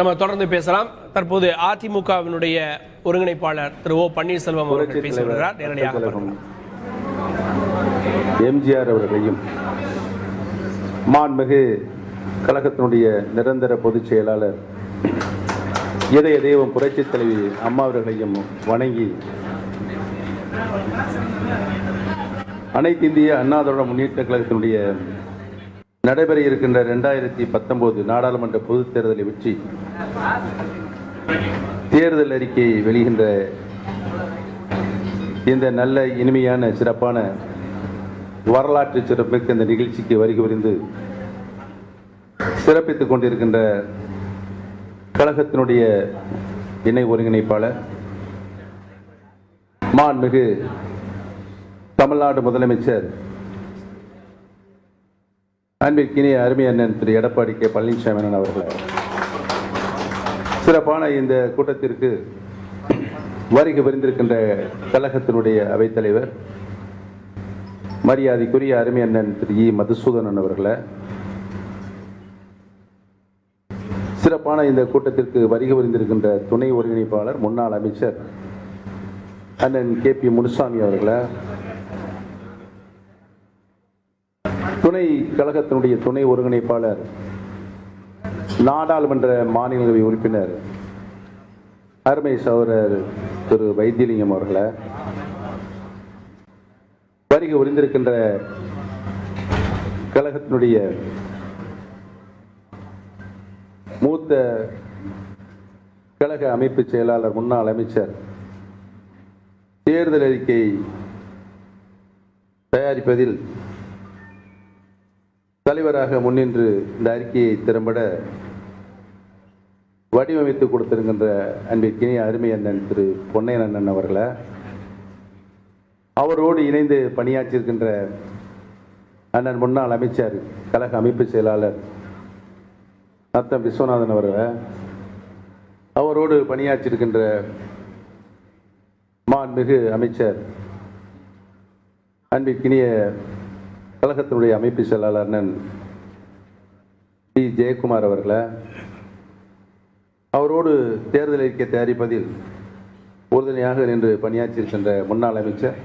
நம்ம தொடர்ந்து பேசலாம் தற்போது அதிமுகவினுடைய ஒருங்கிணைப்பாளர் திரு ஓ பன்னீர்செல்வம் அவர்கள் பேசி வருகிறார் நேரடியாக. எம்ஜிஆர் அவர்களையும் மாண்புமிகு கழகத்தினுடைய நிரந்தர பொதுச் செயலாளர் இதய தெய்வம் புரட்சித் தலைவி அம்மா அவர்களையும் வணங்கி அனைத்து இந்திய அண்ணா திராவிட முன்னேற்ற கழகத்தினுடைய நடைபெற இருக்கின்ற ரெண்டாயிரத்தி பத்தொன்பது நாடாளுமன்ற பொதுத் தேர்தலை வெற்றி தேர்தல் அறிக்கை வெளிகின்ற இந்த நல்ல இனிமையான சிறப்பான வரலாற்று சிறப்புமிக்க இந்த நிகழ்ச்சிக்கு வருகை புரிந்து சிறப்பித்துக் கொண்டிருக்கின்ற கழகத்தினுடைய இணை ஒருங்கிணைப்பாளர் மாண்புமிகு தமிழ்நாடு முதலமைச்சர் அன்பிற்கினிய அருமை அண்ணன் திரு எடப்பாடி கே பழனிசாமி அண்ணன் அவர்களை. சிறப்பான இந்த கூட்டத்திற்கு வருகை புரிந்திருக்கின்ற கழகத்தினுடைய அவைத்தலைவர் மரியாதைக்குரிய அருமை அண்ணன் திரு இ. மதுசூதனன் அவர்களை சிறப்பான இந்த கூட்டத்திற்கு வருகை புரிந்திருக்கின்ற துணை ஒருங்கிணைப்பாளர் முன்னாள் அமைச்சர் அண்ணன் கே. பி. முனுசாமி அவர்களை துணை கழகத்தினுடைய துணை ஒருங்கிணைப்பாளர் நாடாளுமன்ற மாநிலங்களவை உறுப்பினர் அருமை சகோதரர் திரு வைத்தியலிங்கம் அவர்களை வருகை உறிந்திருக்கின்ற கழகத்தினுடைய மூத்த கழக அமைப்பு செயலாளர் முன்னாள் அமைச்சர் தேர்தல் அறிக்கை தயாரிப்பதில் தலைவராக முன்னின்று இந்த அறிக்கையை திறம்பட வடிவமைத்து கொடுத்திருக்கின்ற அன்பிற்கினிய அருமை அண்ணன் திரு பொன்னையன் அண்ணன் அவர்களை அவரோடு இணைந்து பணியாற்றியிருக்கின்ற அண்ணன் முன்னாள் அமைச்சர் கழக அமைப்பு செயலாளர் நத்தம் விஸ்வநாதன் அவர்களை அவரோடு பணியாற்றியிருக்கின்ற மாண்மிகு அமைச்சர் அன்பிற்கினிய கழகத்தினுடைய அமைப்பு செயலாளர் அண்ணன் டி. ஜெயக்குமார் அவர்களை அவரோடு தேர்தல் அறிக்கை தயாரிப்பதில் உறுதுணையாக நின்று பணியாற்றியிருக்கின்ற முன்னாள் அமைச்சர்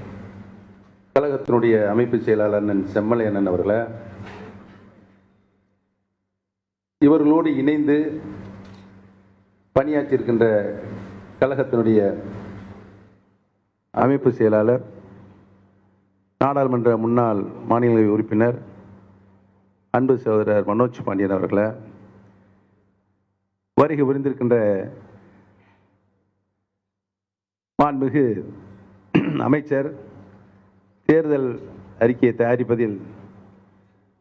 கழகத்தினுடைய அமைப்பு செயலாளர் அண்ணன் செம்மலை அண்ணன் அவர்களை இவர்களோடு இணைந்து பணியாற்றியிருக்கின்ற கழகத்தினுடைய அமைப்பு செயலாளர் நாடாளுமன்ற முன்னாள் மாநிலங்களவை உறுப்பினர் அன்பு சகோதரர் மனோஜ் பாண்டியன் அவர்களை வருகை புரிந்திருக்கின்ற மாண்புமிகு அமைச்சர் தேர்தல் அறிக்கையை தயாரிப்பதில்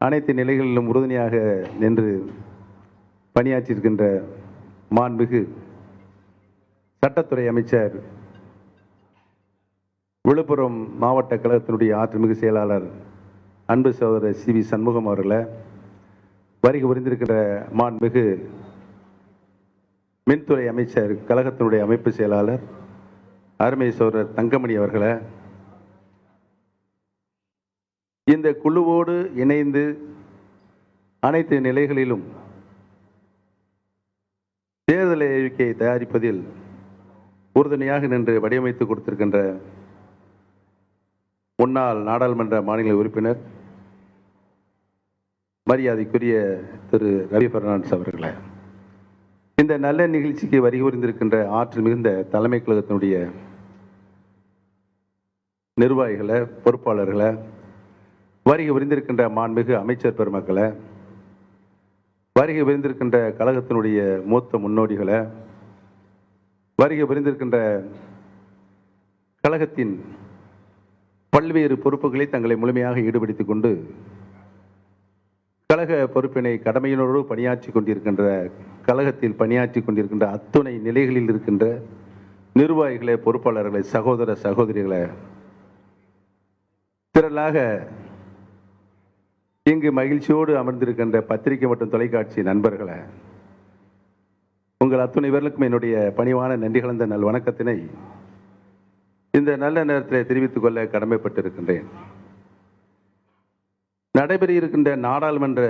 அனைத்து நிலைகளிலும் உறுதுணையாக நின்று பணியாற்றியிருக்கின்ற மாண்புமிகு சட்டத்துறை அமைச்சர் விழுப்புரம் மாவட்ட கழகத்தினுடைய ஆற்றுமிகு செயலாளர் அன்பு சகோதரர் சி வி சண்முகம் அவர்களை வருகை புரிந்திருக்கின்ற மாண்புமிகு மின்துறை அமைச்சர் கழகத்தினுடைய அமைப்பு செயலாளர் அருமை தங்கமணி அவர்களை. இந்த குழுவோடு இணைந்து அனைத்து நிலைகளிலும் தேர்தல் அறிவிக்கையை தயாரிப்பதில் உறுதுணையாக நின்று வடிவமைத்து கொடுத்திருக்கின்ற முன்னாள் நாடாளுமன்ற மாநில உறுப்பினர் மரியாதைக்குரிய திரு ரவி பெர்னாண்டஸ் அவர்களே. இந்த நல்ல நிகழ்ச்சிக்கு வரி புரிந்திருக்கின்ற ஆற்றல் மிகுந்த தலைமை கழகத்தினுடைய நிர்வாகிகளை பொறுப்பாளர்களை வருகை விரிந்திருக்கின்ற மாண்புமிகு அமைச்சர் பெருமக்களை வருகை விரிந்திருக்கின்ற கழகத்தினுடைய மூத்த முன்னோடிகளை வருகை புரிந்திருக்கின்ற கழகத்தின் பல்வேறு பொறுப்புகளை தங்களை முழுமையாக ஈடுபடுத்திக் கொண்டு கழக பொறுப்பினை கடமையினோடு பணியாற்றி கொண்டிருக்கின்ற கழகத்தில் பணியாற்றி கொண்டிருக்கின்ற அத்துணை நிலைகளில் இருக்கின்ற நிர்வாகிகளை பொறுப்பாளர்களை சகோதர சகோதரிகளை திரளாக இங்கு மகிழ்ச்சியோடு அமர்ந்திருக்கின்ற பத்திரிகை மற்றும் தொலைக்காட்சி நண்பர்களை உங்கள் அத்துணை பேர்களுக்கும் என்னுடைய பணிவான நன்றி கலந்த நல் வணக்கத்தினை இந்த நல்ல நேரத்தில் தெரிவித்துக் கொள்ள கடமைப்பட்டிருக்கின்றேன். நடைபெற இருக்கின்ற நாடாளுமன்ற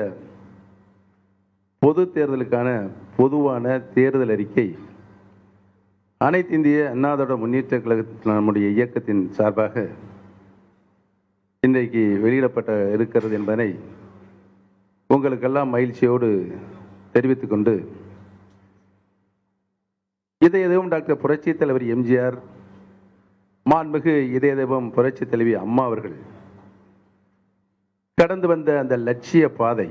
பொது தேர்தலுக்கான பொதுவான தேர்தல் அறிக்கை. அனைத்து இந்திய அண்ணாதோட முன்னேற்ற கழகத்தின் நம்முடைய இயக்கத்தின் சார்பாக இன்றைக்கு வெளியிடப்பட்ட இருக்கிறது என்பதனை உங்களுக்கெல்லாம் மகிழ்ச்சியோடு தெரிவித்துக் கொண்டு இதய தெய்வம் டாக்டர் புரட்சி தலைவர் எம்ஜிஆர் மாண்புமிகு இதய தெய்வம் புரட்சி தலைவி அம்மா அவர்கள் கடந்து வந்த அந்த லட்சிய பாதை.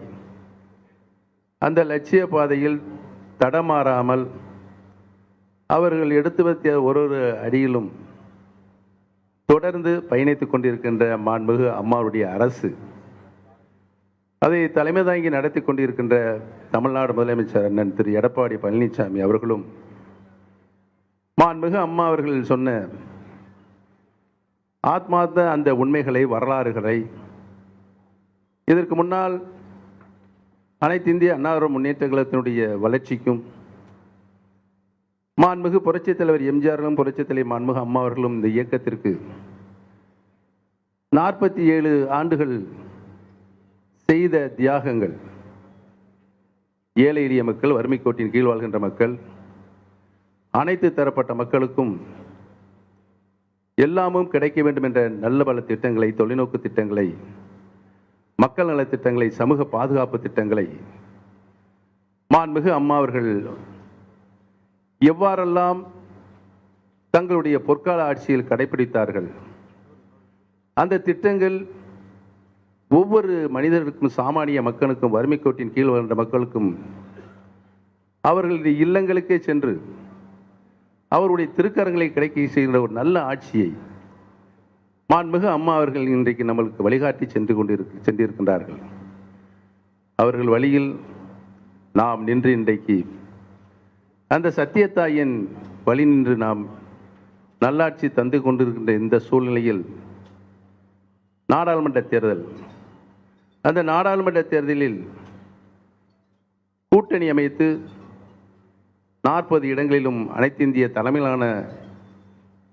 அந்த லட்சிய பாதையில் தடமாறாமல் அவர்கள் எடுத்து வைத்த ஒரு ஒரு அடியிலும் தொடர்ந்து பயணித்துக் கொண்டிருக்கின்ற மாண்புமிகு அம்மாவுடைய அரசு. அதை தலைமை தாங்கி நடத்தி கொண்டிருக்கின்ற தமிழ்நாடு முதலமைச்சர் அண்ணன் திரு எடப்பாடி பழனிசாமி அவர்களும் மாண்புமிகு அம்மா அவர்கள் சொன்ன ஆத்மார்த்த அந்த உண்மைகளை வரலாறுகளை இதற்கு முன்னால் அனைத்து இந்திய அன்னார முன்னேற்ற கழகத்தினுடைய வளர்ச்சிக்கும் மாண்புமிகு புரட்சித் தலைவர் எம்ஜிஆர்களும் புரட்சித் தலைவர் மாண்புமிகு அம்மா அவர்களும் இந்த இயக்கத்திற்கு நாற்பத்தி ஏழு ஆண்டுகள் செய்த தியாகங்கள். ஏழை எளிய மக்கள் வறுமை கோட்டின் கீழ் வாழ்கின்ற மக்கள் அனைத்து தரப்பட்ட மக்களுக்கும் எல்லாமும் கிடைக்க வேண்டும் என்ற நல்ல பல திட்டங்களை தொலைநோக்கு திட்டங்களை மக்கள் நலத் திட்டங்களை சமூக பாதுகாப்பு திட்டங்களை மாண்புமிகு அம்மா அவர்கள் எவ்வாறெல்லாம் தங்களுடைய பொற்கால ஆட்சியில் கடைபிடித்தார்கள் அந்த திட்டங்கள் ஒவ்வொரு மனிதருக்கும் சாமானிய மக்களுக்கும் வறுமை கோட்டின் கீழ் வளர்ந்த மக்களுக்கும் அவர்களுடைய இல்லங்களுக்கே சென்று அவருடைய திருக்கரங்களை கிடைக்க செய்கின்ற ஒரு நல்ல ஆட்சியை மாண்புமிகு அம்மா அவர்கள் இன்றைக்கு நம்மளுக்கு வழிகாட்டி சென்று கொண்டிருக்க சென்றிருக்கின்றார்கள். அவர்கள் வழியில் நாம் நின்று இன்றைக்கு அந்த சத்தியத்தாயின் வழி நின்று நாம் நல்லாட்சி தந்து கொண்டிருக்கின்ற இந்த சூழ்நிலையில் நாடாளுமன்ற தேர்தல். அந்த நாடாளுமன்ற தேர்தலில் கூட்டணி அமைத்து நாற்பது இடங்களிலும் அனைத்து இந்திய தலைமையிலான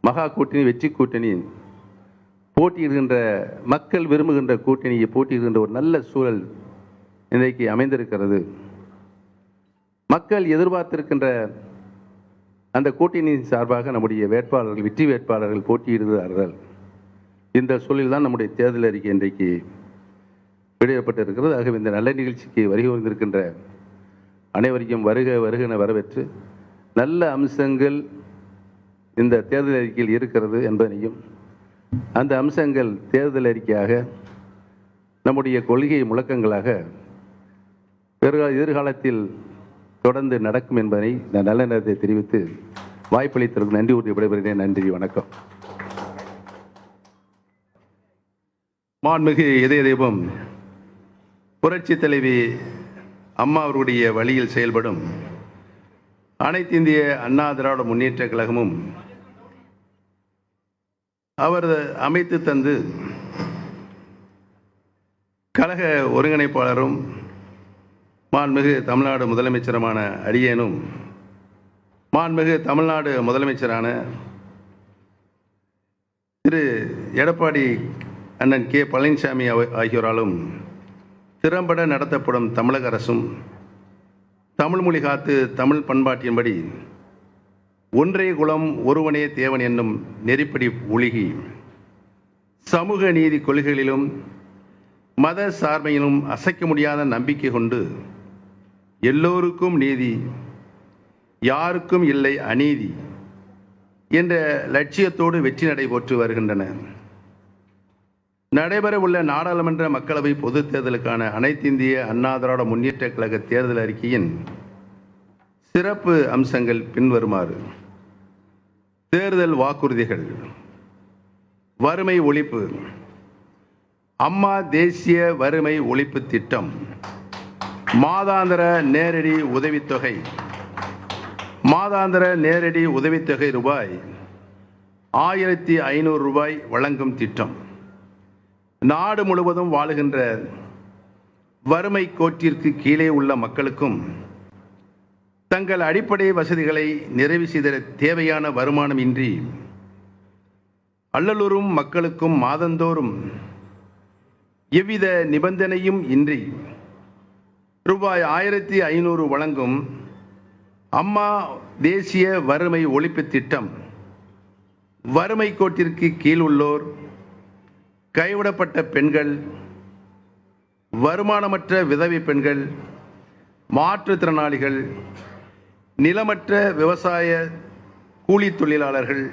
மகா கூட்டணி வெற்றி கூட்டணி போட்டியிடுகின்ற மக்கள் விரும்புகின்ற கூட்டணியை போட்டியிடுகின்ற ஒரு நல்ல சூழல் இன்றைக்கு அமைந்திருக்கிறது. மக்கள் எதிர்பார்த்திருக்கின்ற அந்த கூட்டணியின் சார்பாக நம்முடைய வேட்பாளர்கள் வெற்றி வேட்பாளர்கள் போட்டியிடுகிறார்கள். இந்த சூழலில் தான் நம்முடைய தேர்தல் அறிக்கை இன்றைக்கு வெளியிடப்பட்டிருக்கிறது. ஆகவே இந்த நல்ல நிகழ்ச்சிக்கு வருகை வந்திருக்கின்ற அனைவரையும் வருக வருகன வரவேற்று நல்ல அம்சங்கள் இந்த தேர்தல் அறிக்கையில் இருக்கிறது என்பதனையும் அந்த அம்சங்கள் தேர்தல் அறிக்கையாக நம்முடைய கொள்கை முழக்கங்களாக எதிர்காலத்தில் தொடர்ந்து நடக்கும் என்பதை நான் நல்ல நேரத்தை தெரிவித்து வாய்ப்பளித்ததற்கு நன்றி கூறி விடைபெறுகிறேன். நன்றி வணக்கம். மாண்புமிகு இதய தெய்வம் புரட்சி தலைவி அம்மா அவருடைய வழியில் செயல்படும் அனைத்து இந்திய அண்ணா திராவிட முன்னேற்ற கழகமும் அவர் அமைத்து தந்து கழக ஒருங்கிணைப்பாளரும் மாண்புமிகு தமிழ்நாடு முதலமைச்சருமான அடியேனும் மாண்புமிகு தமிழ்நாடு முதலமைச்சரான திரு எடப்பாடி அண்ணன் கே. பழனிசாமி ஆகியோராலும் திறம்பட நடத்தப்படும் தமிழக அரசும் தமிழ் மொழி காத்து தமிழ் பண்பாட்டின்படி ஒன்றே குலம் ஒருவனே தேவன் என்னும் நெறிப்படி ஒழுகி சமூக நீதி கொள்கைகளிலும் மத சார்பையிலும் அசைக்க முடியாத நம்பிக்கை கொண்டு எல்லோருக்கும் நீதி யாருக்கும் இல்லை அநீதி என்ற லட்சியத்தோடு வெற்றி நடைபெற்று வருகின்றன. நடைபெறவுள்ள நாடாளுமன்ற மக்களவை பொதுத் தேர்தலுக்கான அனைத்து இந்திய அண்ணா திராவிட முன்னேற்ற கழக தேர்தல் அறிக்கையின் சிறப்பு அம்சங்கள் பின்வருமாறு தேர்தல் வாக்குறுதிகள் வறுமை ஒழிப்பு அம்மா தேசிய வறுமை ஒழிப்பு திட்டம் மாதாந்திர நேரடி உதவித்தொகை மாதாந்திர நேரடி உதவித்தொகை ரூபாய் ஆயிரத்தி ஐநூறு ரூபாய் வழங்கும் திட்டம். நாடு முழுவதும் வாழுகின்ற வறுமை கோட்டிற்கு கீழே உள்ள மக்களுக்கும் தங்கள் அடிப்படை வசதிகளை நிறைவு செய்த தேவையான வருமானம் இன்றி அல்லலூரும் மக்களுக்கும் மாதந்தோறும் எவ்வித நிபந்தனையும் இன்றி ரூபாய் ஆயிரத்தி ஐநூறு வழங்கும் அம்மா தேசிய வறுமை ஒழிப்பு திட்டம் வறுமை கோட்டிற்கு கீழ் உள்ளோர் கைவிடப்பட்ட பெண்கள் வருமானமற்ற விதவை பெண்கள் மாற்றுத்திறனாளிகள் நிலமற்ற விவசாய கூலித் தொழிலாளர்கள்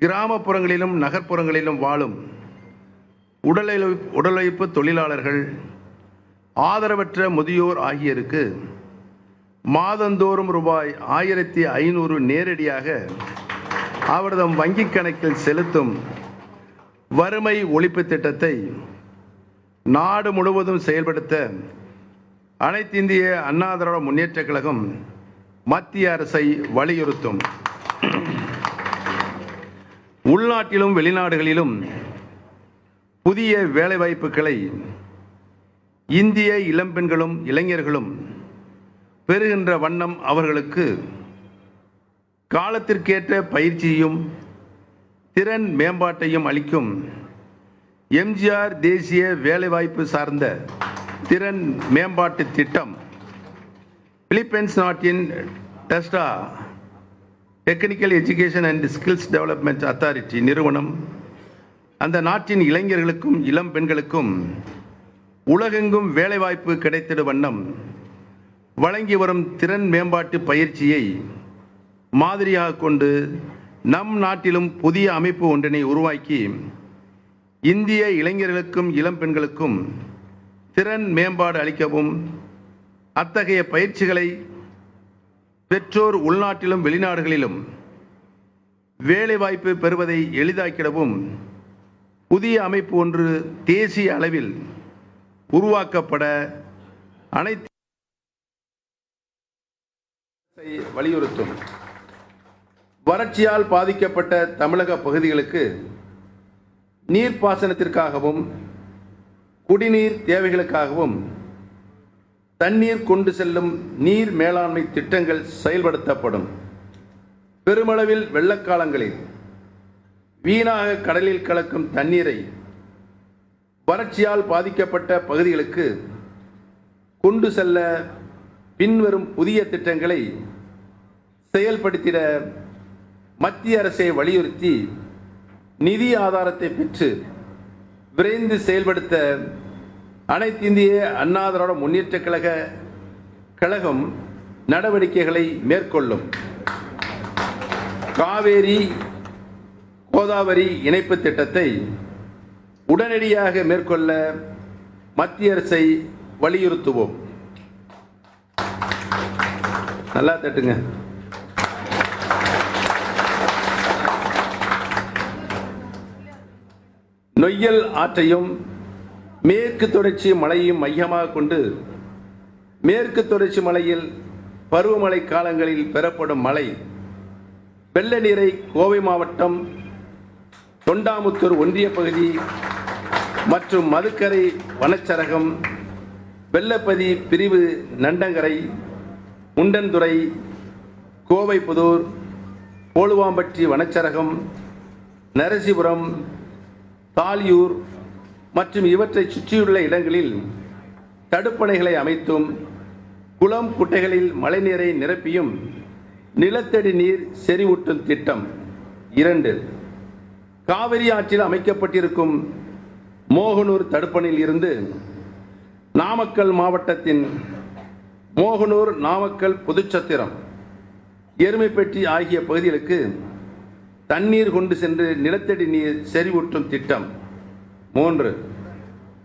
கிராமப்புறங்களிலும் நகர்ப்புறங்களிலும் வாழும் உடலை உடலுழைப்பு தொழிலாளர்கள் ஆதரவற்ற முதியோர் ஆகியோருக்கு மாதந்தோறும் ரூபாய் ஆயிரத்தி ஐநூறு நேரடியாக அவரது வங்கிக் கணக்கில் செலுத்தும் வறுமை ஒழிப்பு திட்டத்தை நாடு முழுவதும் செயல்படுத்த அனைத்திந்திய அண்ணா திராவிட முன்னேற்றக் கழகம் மத்திய அரசை வலியுறுத்தும். உள்நாட்டிலும் வெளிநாடுகளிலும் புதிய வேலைவாய்ப்புகளை இந்திய இளம்பெண்களும் இளைஞர்களும் பெறுகின்ற வண்ணம் அவர்களுக்கு காலத்திற்கேற்ற பயிற்சியும் திறன் மேம்பாட்டையும் அளிக்கும் எம்ஜிஆர் தேசிய வேலைவாய்ப்பு சார்ந்த திறன் மேம்பாட்டு திட்டம் பிலிப்பைன்ஸ் நாட்டின் TESDA technical education and skills development authority நிறுவனம் அந்த நாட்டின் இளைஞர்களுக்கும் இளம் பெண்களுக்கும் உலகெங்கும் வேலைவாய்ப்பு கிடைத்திடும் வண்ணம் வழங்கி வரும் திறன் மேம்பாட்டு பயிற்சியை மாதிரியாக கொண்டு நம் நாட்டிலும் புதிய அமைப்பு ஒன்றினை உருவாக்கி இந்திய இளைஞர்களுக்கும் இளம் பெண்களுக்கும் திறன் மேம்பாடு அளிக்கவும் அத்தகைய பயிற்சிகளை பெற்றோர் உள்நாட்டிலும் வெளிநாடுகளிலும் வேலைவாய்ப்பு பெறுவதை எளிதாக்கிடவும் புதிய அமைப்பு ஒன்று தேசிய அளவில் உருவாக்கப்பட அனைத்து வலியுறுத்தும். வறட்சியால் பாதிக்கப்பட்ட தமிழக பகுதிகளுக்கு நீர்ப்பாசனத்திற்காகவும் குடிநீர் தேவைகளுக்காகவும் தண்ணீர் கொண்டு செல்லும் நீர் மேலாண்மை திட்டங்கள் செயல்படுத்தப்படும். பெருமளவில் வெள்ளக்காலங்களில் வீணாக கடலில் கலக்கும் தண்ணீரை வறட்சியால் பாதிக்கப்பட்ட பகுதிகளுக்கு கொண்டு செல்ல பின்வரும் புதிய திட்டங்களை செயல்படுத்திட மத்திய அரசை வலியுறுத்தி நிதி ஆதாரத்தை பெற்று விரைந்து செயல்படுத்த அனைத்து இந்திய அண்ணா திராவிட முன்னேற்ற கழக கழகம் நடவடிக்கைகளை மேற்கொள்ளும். காவேரி கோதாவரி இணைப்பு திட்டத்தை உடனடியாக மேற்கொள்ள மத்திய அரசை வலியுறுத்துவோம். நல்லா தட்டுங்க. நொய்யல் ஆற்றையும் மேற்கு தொடர்ச்சி மலையையும் மையமாக கொண்டு மேற்கு தொடர்ச்சி மலையில் பருவமழை காலங்களில் பெறப்படும் மழை வெள்ள நீரை கோவை மாவட்டம் தொண்டாமுத்தூர் ஒன்றிய பகுதி மற்றும் மதுக்கரை வனச்சரகம் வெள்ளப்பதி பிரிவு நண்டங்கரை முண்டன்துறை கோவைப்புதூர் போலுவாம்பட்டி வனச்சரகம் நரசிபுரம் தாலியூர் மற்றும் இவற்றை சுற்றியுள்ள இடங்களில் தடுப்பணைகளை அமைத்தும் குளம் குட்டைகளில் மழைநீரை நிரப்பியும் நிலத்தடி நீர் செறிவூட்டும் திட்டம். இரண்டு காவிரி ஆற்றில் அமைக்கப்பட்டிருக்கும் மோகனூர் தடுப்பணையில் இருந்து நாமக்கல் மாவட்டத்தின் மோகனூர் நாமக்கல் புதுச்சத்திரம் எருமைப்பெட்டி ஆகிய பகுதிகளுக்கு தண்ணீர் கொண்டு சென்று நிலத்தடி நீர் செறிவூட்டும் திட்டம். மூன்று.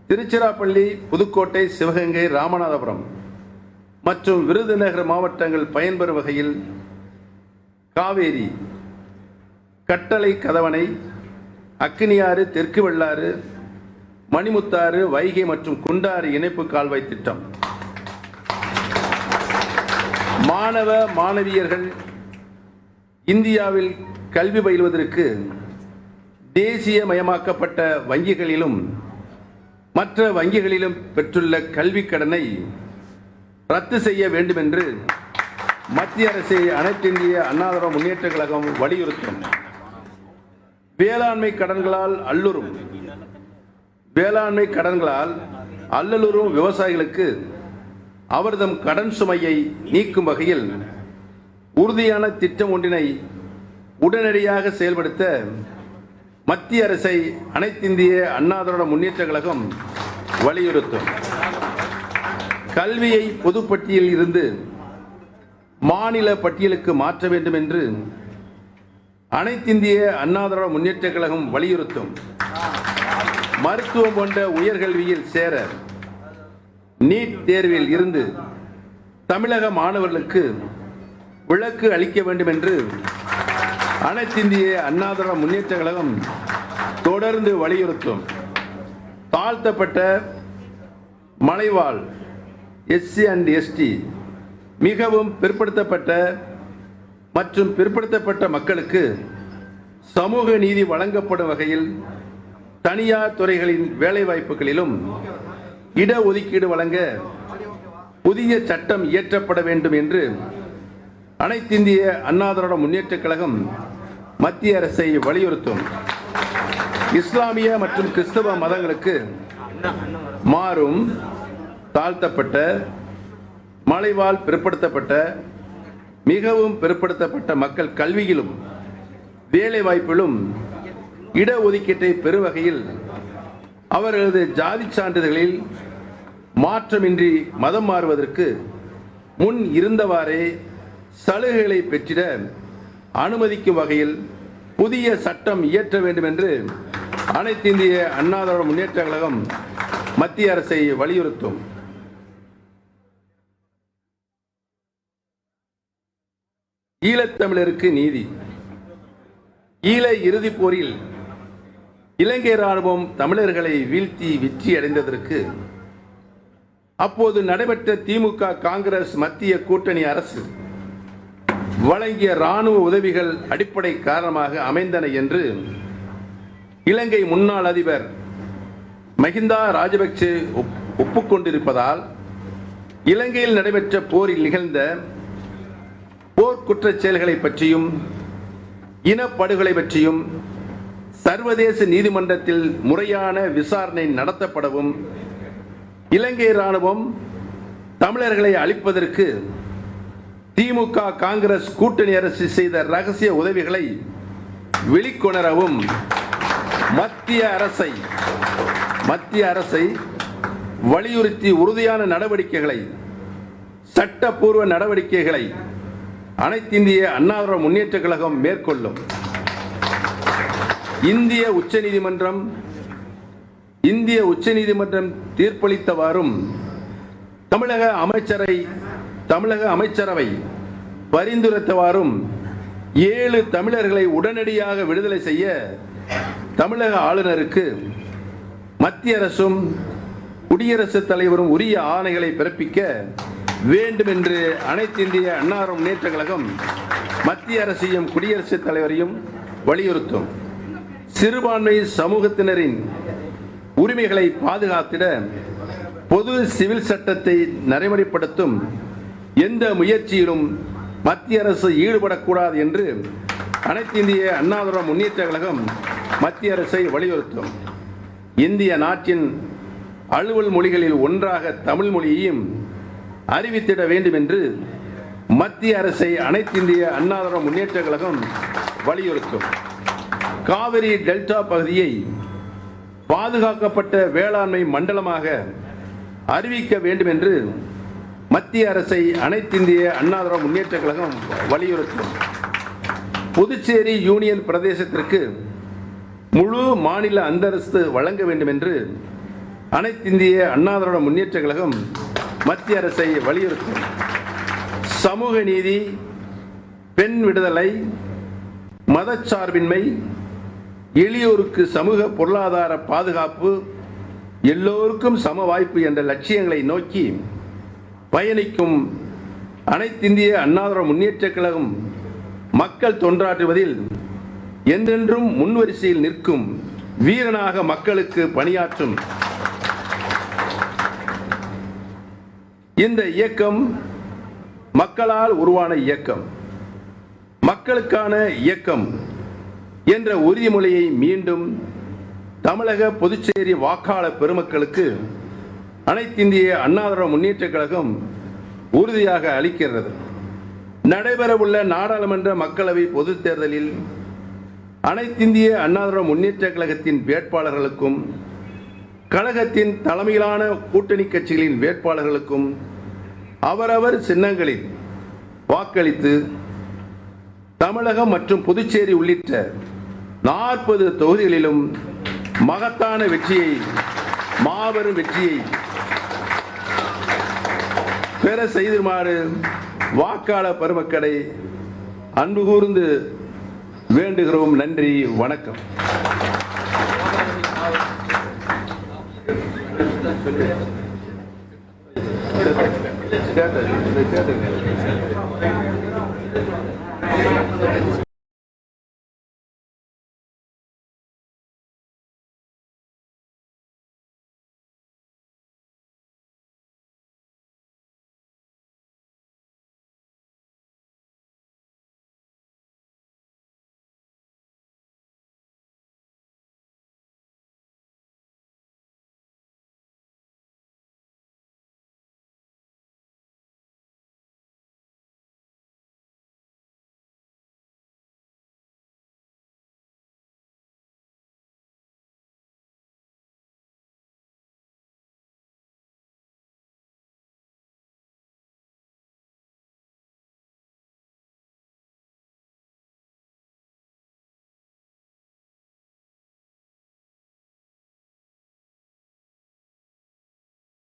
திருச்சிராப்பள்ளி புதுக்கோட்டை சிவகங்கை ராமநாதபுரம் மற்றும் விருதுநகர் மாவட்டங்கள் பயன்பெறும் வகையில் காவேரி கட்டளை கதவணை அக்கினியாறு தெற்கு வெள்ளாறு மணிமுத்தாறு வைகை மற்றும் குண்டாறு இணைப்பு கால்வாய் திட்டம். மாணவ மாணவியர்கள் இந்தியாவில் கல்வி பயில்வதற்கு தேசியமயமாக்கப்பட்ட வங்கிகளிலும் மற்ற வங்கிகளிலும் பெற்றுள்ள கல்விக் கடனை ரத்து செய்ய வேண்டும் என்று மத்திய அரசை அனைத்திந்திய அண்ணா முன்னேற்ற கழகம் வலியுறுத்தும். வேளாண்மை கடன்களால் அல்லுறும். வேளாண்மை கடன்களால் அல்லலுறும் விவசாயிகளுக்கு அவர்தம் கடன் சுமையை நீக்கும் வகையில் உறுதியான திட்டம் ஒன்றினை உடனடியாக செயல்படுத்த மத்திய அரசை அனைத்திந்திய அண்ணா திராவிட முன்னேற்ற கழகம் வலியுறுத்தும். கல்வியை பொதுப்பட்டியலில் இருந்து மாநில பட்டியலுக்கு மாற்ற வேண்டும் என்று அனைத்திந்திய அண்ணா திராவிட முன்னேற்ற கழகம் வலியுறுத்தும். மருத்துவம் போன்ற உயர்கல்வியில் சேர நீட் தேர்வில் இருந்து தமிழக மாணவர்களுக்கு விளக்கு அளிக்க வேண்டும் என்று அனைத்திந்திய இந்திய அண்ணாதர முன்னேற்ற கழகம் தொடர்ந்து வலியுறுத்தும். தாழ்த்தப்பட்ட மலைவாழ் எஸ்சி அண்ட் எஸ்டி மிகவும் பிற்படுத்தப்பட்ட மற்றும் பிற்படுத்தப்பட்ட மக்களுக்கு சமூக நீதி வழங்கப்படும் வகையில் தனியார் துறைகளின் வேலைவாய்ப்புகளிலும் இடஒதுக்கீடு வழங்க புதிய சட்டம் இயற்றப்பட வேண்டும் என்று அனைத்திந்திய அண்ணா திராவிட முன்னேற்றக் கழகம் மத்திய அரசை வலியுறுத்தும். இஸ்லாமிய மற்றும் கிறிஸ்தவ மதங்களுக்கு மாறும் தாழ்த்தப்பட்ட மலைவாழ் பிற்படுத்தப்பட்ட மிகவும் பிற்படுத்தப்பட்ட மக்கள் கல்வியிலும் வேலைவாய்ப்பிலும் இடஒதுக்கீட்டை பெறும் வகையில் அவர்களது ஜாதி சான்றிதழ்களில் மாற்றமின்றி மதம் மாறுவதற்கு முன் இருந்தவாறே சலுகைகளை பெற்றிட அனுமதிக்கும் வகையில் புதிய சட்டம் இயற்ற வேண்டும் என்று அனைத்து இந்திய அண்ணா திராவிட முன்னேற்ற கழகம் மத்திய அரசை வலியுறுத்தும். ஈழத்தமிழருக்கு நீதி. ஈழ இறுதிப் போரில் இலங்கை ராணுவம் தமிழர்களை வீழ்த்தி வெற்றி அடைந்ததற்கு அப்போது நடைபெற்ற திமுக காங்கிரஸ் மத்திய கூட்டணி அரசு வழங்கிய ராணுவ உதவிகள் அடிப்படை காரணமாக அமைந்தன என்று இலங்கை முன்னாள் அதிபர் மஹிந்தா ராஜபக்சே ஒப்- ஒப்புக்கொண்டிருப்பதால் இலங்கையில் நடைபெற்ற போரில் நிகழ்ந்த போர் குற்றச் செயல்களை பற்றியும் இனப்படுகொலை பற்றியும் சர்வதேச நீதிமன்றத்தில் முறையான விசாரணை நடத்தப்படவும் இலங்கை ராணுவம் தமிழர்களை அழிப்பதற்கு திமுக காங்கிரஸ் கூட்டணி அரசு செய்த ரகசிய உதவிகளை வெளிக்கொணரவும் மத்திய அரசை மத்திய அரசை வலியுறுத்தி உறுதியான நடவடிக்கைகளை சட்டப்பூர்வ நடவடிக்கைகளை அனைத்திந்திய அண்ணா முன்னேற்ற கழகம் மேற்கொள்ளும். இந்திய உச்சநீதிமன்றம் இந்திய உச்சநீதிமன்றம் தீர்ப்பளித்தவாறும் தமிழக அமைச்சரை தமிழக அமைச்சரவை பரிந்துரைத்தவாறும் ஏழு தமிழர்களை உடனடியாக விடுதலை செய்ய தமிழக ஆளுநருக்கு மத்திய அரசும் குடியரசுத் தலைவரும் உரிய ஆணைகளை பிறப்பிக்க வேண்டும் என்று அனைத்து இந்திய அண்ணா முன்னேற்ற கழகம் மத்திய அரசையும் குடியரசுத் தலைவரையும் வலியுறுத்தும். சிறுபான்மை சமூகத்தினரின் உரிமைகளை பாதுகாத்திட பொது சிவில் சட்டத்தை நடைமுறைப்படுத்தும் எந்த முயற்சியிலும் மத்திய அரசு ஈடுபடக்கூடாது என்று அனைத்து இந்திய அண்ணா முன்னேற்ற கழகம் மத்திய அரசை வலியுறுத்தும். இந்திய நாட்டின் அலுவல் மொழிகளில் ஒன்றாக தமிழ் மொழியையும் அறிவித்திட வேண்டும் என்று மத்திய அரசை அனைத்து இந்திய அண்ணா முன்னேற்ற கழகம் வலியுறுத்தும். காவிரி டெல்டா பகுதியை பாதுகாக்கப்பட்ட வேளாண்மை மண்டலமாக அறிவிக்க வேண்டும் என்று மத்திய அரசை அனைத்திந்திய அண்ணா திராவிட முன்னேற்ற கழகம் வலியுறுத்தும் புதுச்சேரி யூனியன் பிரதேசத்திற்கு முழு மாநில அந்தஸ்து வழங்க வேண்டும் என்று அனைத்திந்திய அண்ணா திராவிட முன்னேற்ற கழகம் மத்திய அரசை வலியுறுத்தும் சமூக நீதி பெண் விடுதலை மதச்சார்பின்மை எளியோருக்கு சமூக பொருளாதார பாதுகாப்பு எல்லோருக்கும் சம வாய்ப்பு என்ற லட்சியங்களை நோக்கி பயணிக்கும் அனைத்திந்திய அண்ணாதிர முன்னேற்றக் கழகம் மக்கள் தொண்டாற்றுவதில் என்றென்றும் முன்வரிசையில் நிற்கும் வீரனாக மக்களுக்கு பணியாற்றும் இந்த இயக்கம் மக்களால் உருவான இயக்கம். மக்களுக்கான இயக்கம் என்ற உறுதிமொழியை மீண்டும் தமிழக புதுச்சேரி வாக்காளர் பெருமக்களுக்கு அனைத்திந்திய அண்ணா முன்னேற்றக் கழகம் உறுதியாக அளிக்கிறது நடைபெறவுள்ள நாடாளுமன்ற மக்களவை பொதுத் தேர்தலில் அனைத்திந்திய அண்ணாதிராவிட முன்னேற்ற கழகத்தின் வேட்பாளர்களுக்கும் கழகத்தின் தலைமையிலான கூட்டணி கட்சிகளின் வேட்பாளர்களுக்கும் அவரவர் சின்னங்களில் வாக்களித்து தமிழகம் மற்றும் புதுச்சேரி உள்ளிட்ட நாற்பது தொகுதிகளிலும் மகத்தான வெற்றியை மாபெரும் வெற்றியை பெற செய்துமாறு வாக்காளர் பெருமக்களை அன்பு கூர்ந்து வேண்டுகிறோம். நன்றி வணக்கம்.